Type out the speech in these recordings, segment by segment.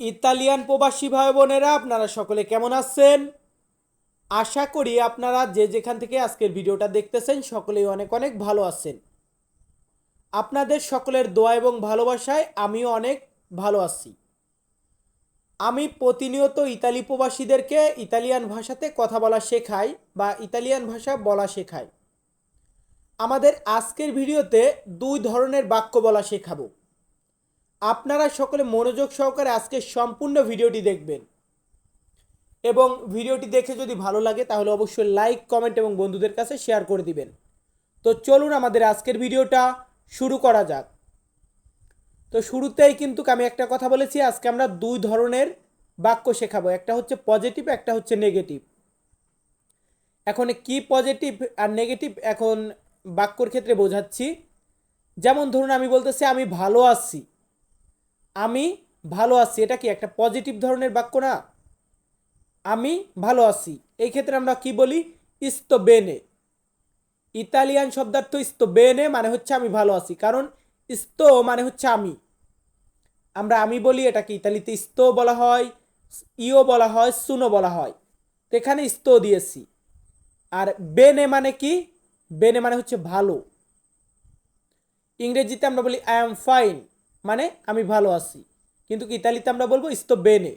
Italian প্রবাসী ভাই বোনেরা, আপনারা সকলে কেমন আছেন? আশা করি আপনারা যে যেখান থেকে আজকের ভিডিওটা দেখতেছেন, সকলেই অনেক অনেক ভালো আছেন। আপনাদের সকলের দোয়া এবং ভালোবাসায় আমিও অনেক ভালো আছি। আমি প্রতিনিয়ত ইতালি প্রবাসীদেরকে ইতালিয়ান ভাষাতে কথা বলা শেখাই বা ইতালিয়ান ভাষা বলা শেখাই। আমাদের আজকের ভিডিওতে দুই ধরনের বাক্য বলা শেখাবো। আপনারা সকলে মনোযোগ সহকারে আজকে সম্পূর্ণ ভিডিওটি দেখবেন। এবং ভিডিওটি দেখে যদি ভালো লাগে, তাহলে অবশ্যই লাইক কমেন্ট এবং বন্ধুদের কাছে শেয়ার করে দিবেন। তো চলুন আমাদের আজকের ভিডিওটা শুরু করা যাক। তো শুরুতেই কিন্তু আমি একটা কথা বলেছি, আজকে আমরা দুই ধরনের বাক্য শেখাবো। একটা হচ্ছে পজিটিভ একটা হচ্ছে নেগেটিভ এখন কি পজিটিভ আর নেগেটিভ এখন বাক্যর ক্ষেত্রে বোঝাচ্ছি। যেমন ধরুন আমি বলতেছি, আমি ভালো আছি। আমি ভালো আছি। এটা কি একটা পজিটিভ ধরনের বাক্য না? আমি ভালো আছি। এই ক্ষেত্রে আমরা কি বলি? ইস্তো বেনে ইতালিয়ান শব্দার্থ ইস্তো বেনে মানে হচ্ছে আমি ভালো আছি। কারণ ইস্তো মানে হচ্ছে আমি। আমরা আমি বলি এটাকে ইতালিতে ইস্তো বলা হয়, ইও বলা হয়, সুনো বলা হয়। তো এখানে ইস্তো দিয়েছি। আর বেনে মানে কি? বেনে মানে হচ্ছে ভালো। ইংরেজিতে আমরা বলি আই এম ফাইন মানে আমি ভালো আছি। কিন্তু ইতালিতে আমরা বলব ইস্তো বেনে।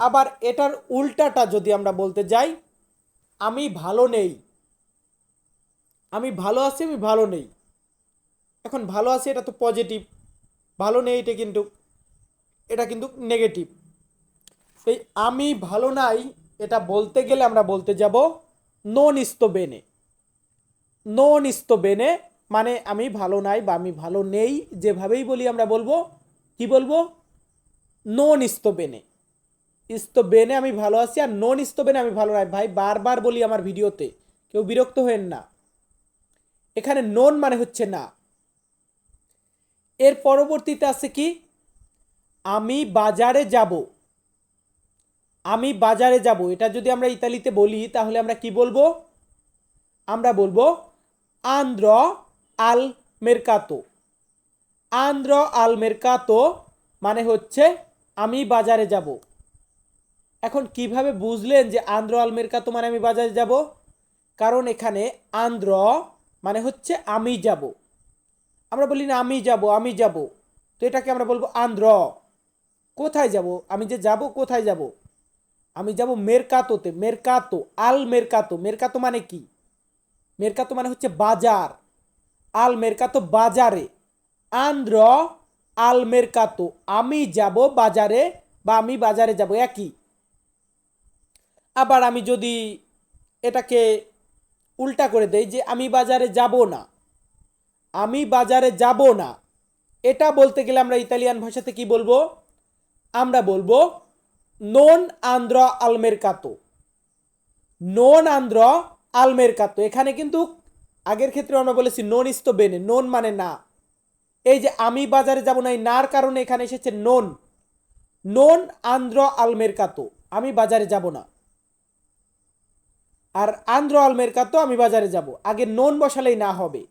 আবার এটার উল্টাটা যদি আমরা বলতে যাই, আমি ভালো নেই। আমি ভালো আছি, আমি ভালো নেই। এখন ভালো আছি এটা তো পজিটিভ ভালো নেই এটা কিন্তু এটা কিন্তু নেগেটিভ এই আমি ভালো নাই, এটা বলতে গেলে আমরা বলতে যাব নন ইস্তো বেনে নন ইস্তো বেনে মানে আমি ভালো নাই বা আমি ভালো নেই, যেভাবেই বলি আমরা বলব, কি বলব? নন ইস্তো বেনে ইস্তো বেনে আমি ভালো আছি আর নন ইস্তো বেনে আমি ভালো নাই। ভাই, বারবার বলি আমার ভিডিওতে, কেউ বিরক্ত হয়েন না। এখানে নন মানে হচ্ছে না। এর পরবর্তীতে আছে কি? আমি বাজারে যাব। আমি বাজারে যাব। এটা যদি আমরা ইতালিতে বলি, তাহলে আমরা কি বলব? আমরা বলব, আন্দ্র আল মেরকাতো। আন্দ্র আল মেরকাতো মানে হচ্ছে আমি বাজারে যাব। এখন কীভাবে বুঝলেন যে আন্দ্র আল মেরকাতো মানে আমি বাজারে যাব? কারণ এখানে আন্দ্র মানে হচ্ছে আমি যাব। আমরা বলি, না, আমি যাব আমি যাব। তো এটাকে আমরা বলব আন্দ্র। কোথায় যাব? আমি যে যাব, কোথায় যাব? আমি যাব মেরকাতোতে। মেরকাতো, আল মেরকাতো। মেরকাতো মানে কি? মেরকাতো মানে হচ্ছে বাজার। আল মেরকাতো বাজারে। আন্দ্র আল মেরকাতো, আমি যাব বাজারে বা আমি বাজারে যাব, একই। আবার আমি যদি এটাকে উল্টা করে দেই যে আমি বাজারে যাব না, আমি বাজারে যাব না, এটা বলতে গেলে আমরা ইতালিয়ান ভাষাতে কি বলব? আমরা বলব নন আন্দ্র আলমের কাতো নন আন্দ্র আলমের কাতো এখানে কিন্তু আগের ক্ষেত্রে আমরা বলেছি, নন ইস্ত বেনে, নন মানে না। এই যে আমি বাজারে যাব না, এই নার কারণে এখানে এসেছে নন। নন আন্দ্র আলমের কাতো আমি বাজারে যাব না। আর আন্দ্র আলমের কাতো আমি বাজারে যাব। আগে নন বসালেই না হবে।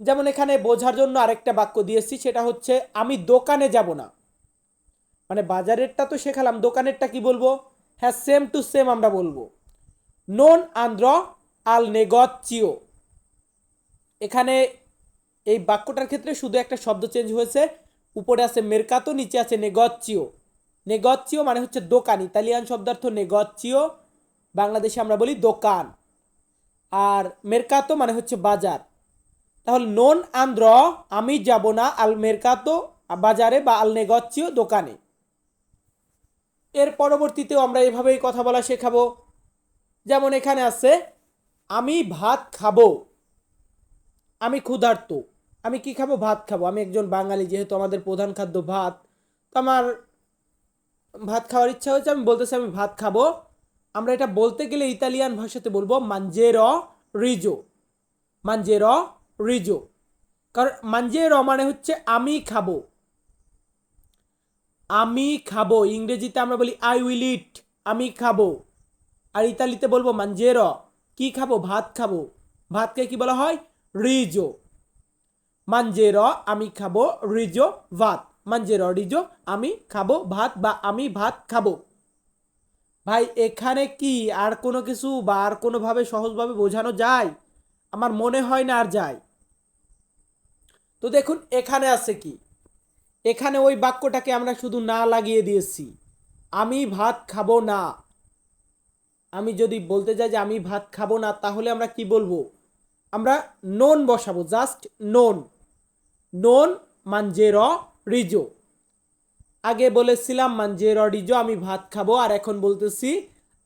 যেমন এখানে বোঝার জন্য আরেকটা বাক্য দিয়েছি, সেটা হচ্ছে, আমি দোকানে যাব না। মানে বাজারেরটা তো শেখালাম, দোকানেরটা কি বলব? হ্যাঁ সেম টু সেম আমরা বলব। নন আন্দ্র আল নেগচিও এখানে এই বাক্যটার ক্ষেত্রে শুধু একটা শব্দ চেঞ্জ হয়েছে। উপরে আছে মেরকাতো, নিচে আছে নেগচিও নেগচিও মানে হচ্ছে দোকান, ইতালিয়ান শব্দার্থ নেগচিও বাংলাদেশে আমরা বলি দোকান। আর মেরকাতো মানে হচ্ছে বাজার। তাহলে নন আন্দ্র, আমি যাব না আল মেরকাতো বাজারে বা আল নেগচিও দোকানে। এর পরবর্তীতেও আমরা এভাবেই কথা বলা শেখাবো। যেমন এখানে আছে, আমি ভাত খাব। আমি ক্ষুধার্ত। আমি কি খাব? ভাত খাব। আমি একজন বাঙালি, যেহেতু আমাদের প্রধান খাদ্য ভাত, তো আমার ভাত খাওয়ার ইচ্ছা হয়েছে। আমি বলতেছি, আমি ভাত খাব। আমরা এটা বলতে গেলে ইতালিয়ান ভাষাতে বলব মানজের রিজো মানজের রিজো কারণ মানজের মানে হচ্ছে, আমি খাব। আমি খাব। ইংরেজিতে আমরা বলি আই উইল ইট আমি খাব। আর ইতালিতে বলব মানজের কি খাব? ভাত খাব। ভাতকে কি বলা হয়? রিজো। মানজের আমি খাব রিজো ভাত। মাঞ্জেরো রিজো, আমি খাব ভাত বা আমি ভাত খাব। ভাই, এখানে কি আর কোনো কিছু বা আর কোনোভাবে সহজভাবে বোঝানো যায়? আমার মনে হয় না আর যায়। তো দেখুন, এখানে আছে কি? এখানে ওই বাক্যটাকে আমরা শুধু না লাগিয়ে দিয়েছি। আমি ভাত খাব না। আমি যদি বলতে যাই যে আমি ভাত খাব না, তাহলে আমরা কি বলব? আমরা নন বসাবো জাস্ট নন নন মানজের রিজো আগে বলেছিলাম মানজের রিজো আমি ভাত খাব, আর এখন বলতেছি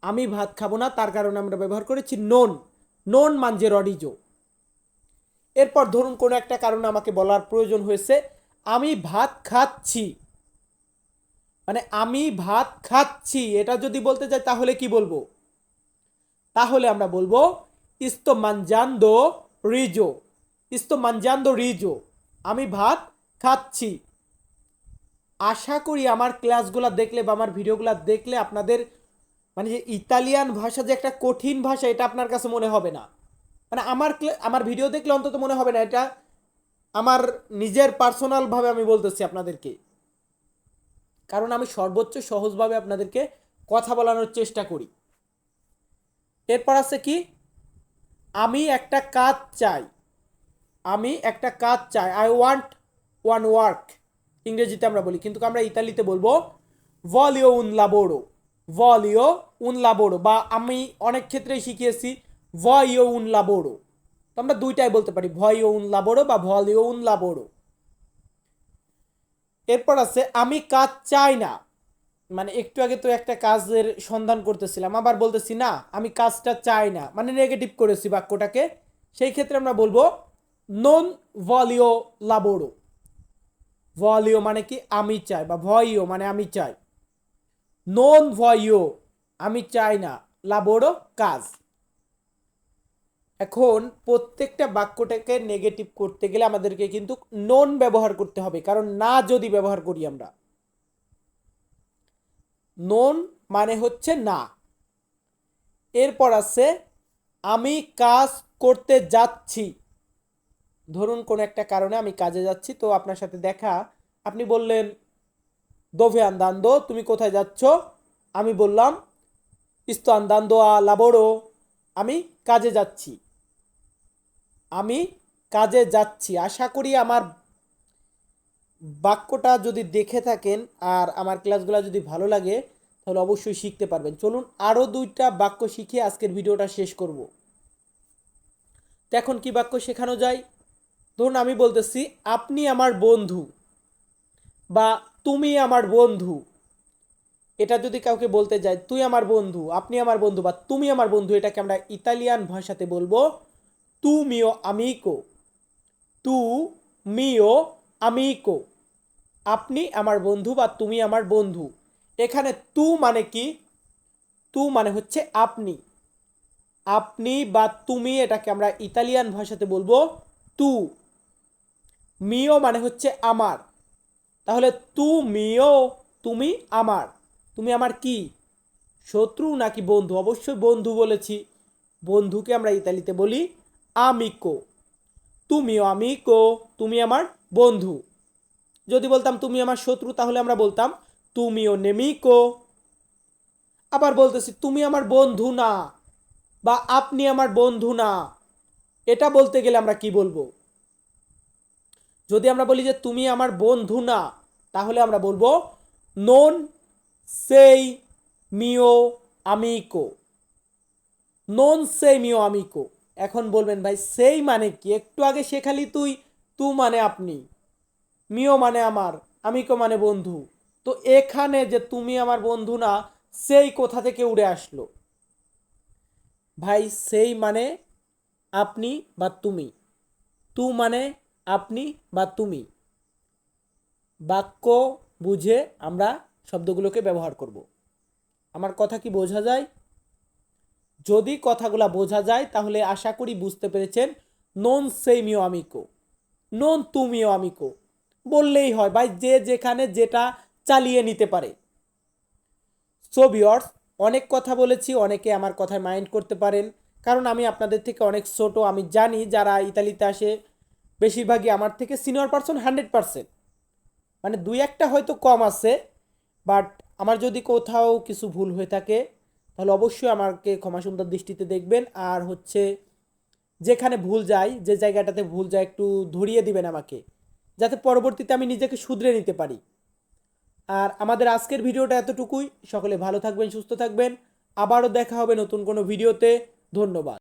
আমি ভাত খাব না, তার কারণে আমরা ব্যবহার করেছি নন নন মানজের রিজো এরপর ধরুন কোনো একটা কারণে আমাকে বলার প্রয়োজন হয়েছে, আমি ভাত খাচ্ছি। মানে আমি ভাত খাচ্ছি, এটা যদি বলতে যাই তাহলে কি বলব? তাহলে আমরা বলব ইস্তো মানজান্দো রিজো। ইস্তো মানজান্দো রিজো। আমি ভাত খাচ্ছি। আশা করি আমার ক্লাসগুলো দেখলে বা আমার ভিডিওগুলো দেখলে আপনাদের মানে যে ইতালিয়ান ভাষা যে একটা কঠিন ভাষা, এটা আপনার কাছে মনে হবে না। মানে আমার আমার ভিডিও দেখলে অন্তত মনে হবে না, এটা আমার নিজের পার্সোনালভাবে আমি বলতেছি আপনাদেরকে। কারণ আমি সর্বোচ্চ সহজভাবে আপনাদেরকে কথা বলানোর চেষ্টা করি। এরপর আছে কি? আমি একটা কাজ চাই। আমি একটা কাজ চাই। আই ওয়ান্ট ওয়ান ওয়ার্ক ইংরেজিতে আমরা বলি, কিন্তু আমরা ইতালিতে বলব ভলিও উন লাবোরো ভলিও উন লাবোরো বা আমি অনেক ক্ষেত্রেই শিখিয়েছি ভয়ও উন লাবোরো তো আমরা দুইটাই বলতে পারি ভয়ও উন লাবোরো বা ভলিও উন লাবোরো এরপর আছে, আমি কাজ চাই না। মানে একটু আগে তো একটা কাজের সন্ধান করতেছিলাম, আবার বলতেছি, না, আমি কাজটা চাই না। মানে নেগেটিভ করেছি বাক্যটাকে। সেই ক্ষেত্রে আমরা বলব নন ভলিও লাবোরো ভলিও মানে কি? আমি চাই বা ভয়ও মানে আমি চাই। নন ভয়ও আমি চাই না লাবোরো কাজ। এখন প্রত্যেকটা বাক্যটাকে নেগেটিভ করতে গেলে আমাদেরকে কিন্তু নন ব্যবহার করতে হবে, কারণ না যদি ব্যবহার করি আমরা। নন মানে হচ্ছে না। এরপর আছে, আমি কাজ করতে যাচ্ছি। ধরুন কোনো একটা কারণে আমি কাজে যাচ্ছি, তো আপনার সাথে দেখা। আপনি বললেন, দোভে আন্দান্দো, তুমি কোথায় যাচ্ছ? আমি বললাম, ইস্তো আন্দান্দো আ লাবোরো আমি কাজে যাচ্ছি। আমি কাজে যাচ্ছি। আশা করি আমার বাক্যটা যদি দেখে থাকেন আর আমার ক্লাসগুলো যদি ভালো লাগে, তাহলে অবশ্যই শিখতে পারবেন। চলুন আরও দুইটা বাক্য শিখে আজকের ভিডিওটা শেষ করব। এখন কি বাক্য শেখানো যায়? ধরুন আমি বলতেছি, আপনি আমার বন্ধু বা, তুমি আমার বন্ধু এটা যদি কাউকে বলতে যাই, তুই আমার বন্ধু আপনি আমার বন্ধু বা, তুমি আমার বন্ধু এটাকে আমরা ইতালিয়ান ভাষাতে বলব তু মিও আমিকো তু মিও আমিকো। আপনি আমার বন্ধু বা তুমি আমার বন্ধু। এখানে তু মানে কি? তু মানে হচ্ছে আপনি। আপনি বা তুমি এটাকে আমরা ইতালিয়ান ভাষাতে বলব তু। মিও মানে হচ্ছে আমার। তাহলে তু মিও, তুমি আমার। তুমি আমার কি? শত্রু নাকি বন্ধু? অবশ্যই বন্ধু বলেছি। বন্ধুকে আমরা ইতালিতে বলি আমিকো। তুমিও আমি কো তুমি আমার বন্ধু। যদি বলতাম তুমি আমার শত্রু, তাহলে আমরা বলতাম তুমিও নেমিকো। আবার বলতেছি, তুমি আমার বন্ধু না, বা আপনি আমার বন্ধু না। এটা বলতে গেলে আমরা কি বলব? যদি আমরা বলি যে তুমি আমার বন্ধু না, তাহলে আমরা বলব, নন সেই মিও আমিকো। নন সেই মিও আমিকো। এখন বলবেন, ভাই, সেই মানে কি? একটু আগে শেখালি তুই, তু মানে আপনি, মিও মানে আমার আমিকো মানে বন্ধু। তো এখানে যে তুমি আমার বন্ধু না, সেই কোথা থেকে উড়ে আসলো? ভাই, সেই মানে আপনি বা তুমি, তু মানে আপনি বা তুমি। বাক্য বুঝে আমরা শব্দগুলোকে ব্যবহার করব। আমার কথা কি বোঝা যায়? যদি কথাগুলো বোঝা যায়, তাহলে আশা করি বুঝতে পেরেছেন, নন সেইমিও আমিকো, নন তুমিও আমিকো। বললেই হয়, ভাই, যে যেখানে যেটা চালিয়ে নিতে পারে। সো ভিওর্স অনেক কথা বলেছি, অনেকে আমার কথায় মাইন্ড করতে পারেন, কারণ আমি আপনাদের থেকে অনেক ছোট, আমি জানি যারা ইতালিতে আসে, বেশিরভাগই আমার থেকে সিনিয়র পার্সন হান্ড্রেড পার্সেন্ট মানে দুই একটা হয়তো কম আছে বাট আমার যদি কোথাও কিছু ভুল হয়ে থাকে তাহলে অবশ্যই আমাকে ক্ষমা সুন্দর দৃষ্টিতে দেখবেন। আর হচ্ছে যেখানে ভুল যায়, যে জায়গাটাতে ভুল যায় একটু ধরিয়ে দিবেন আমাকে, যাতে পরবর্তীতে আমি নিজেকে শুধরে নিতে পারি। আর আমাদের আজকের ভিডিওটা এতটুকুই। সকলে ভালো থাকবেন, সুস্থ থাকবেন। আবারও দেখা হবে নতুন কোনো ভিডিওতে। ধন্যবাদ।